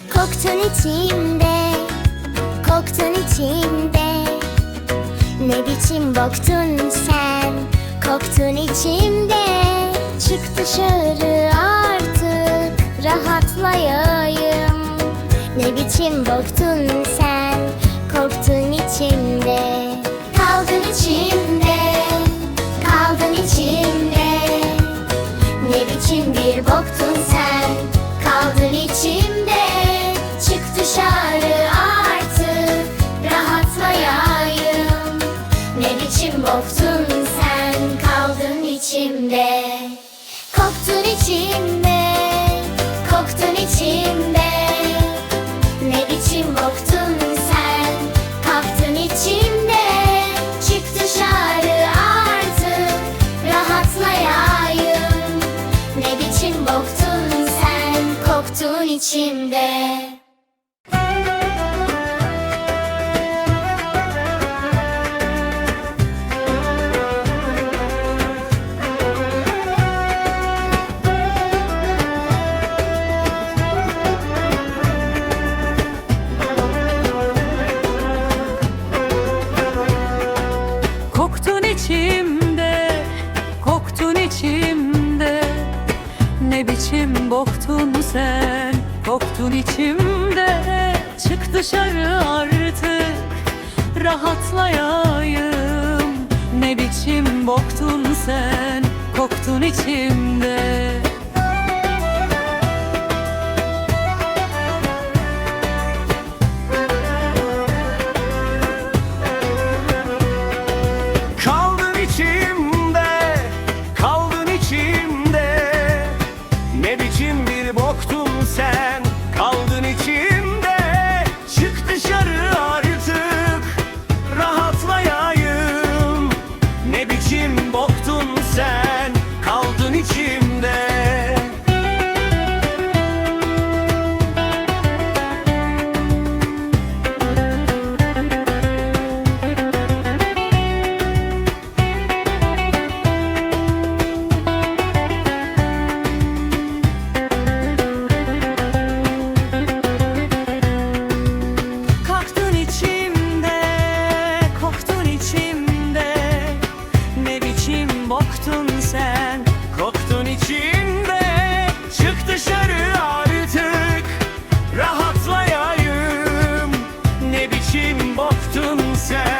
Koktun içimde, koktun içimde Ne biçim boktun sen, koktun içimde. Çık dışarı artık, rahatlayayım. Ne biçim boktun sen, koktun içimde. Kaldın içimde, kaldın içimde. Ne biçim bir boktun sen Koktun içimde Koktun içimde Ne biçim boktun sen? Kalktın içimde. Çık dışarı artık Rahatlayayım. Ne biçim boktun sen? Koktun içimde içimde. Ne biçim boktun sen, koktun içimde. Çık dışarı artık, rahatlayayım. Ne biçim boktun sen, koktun içimde yoktun sen? yaptın sen.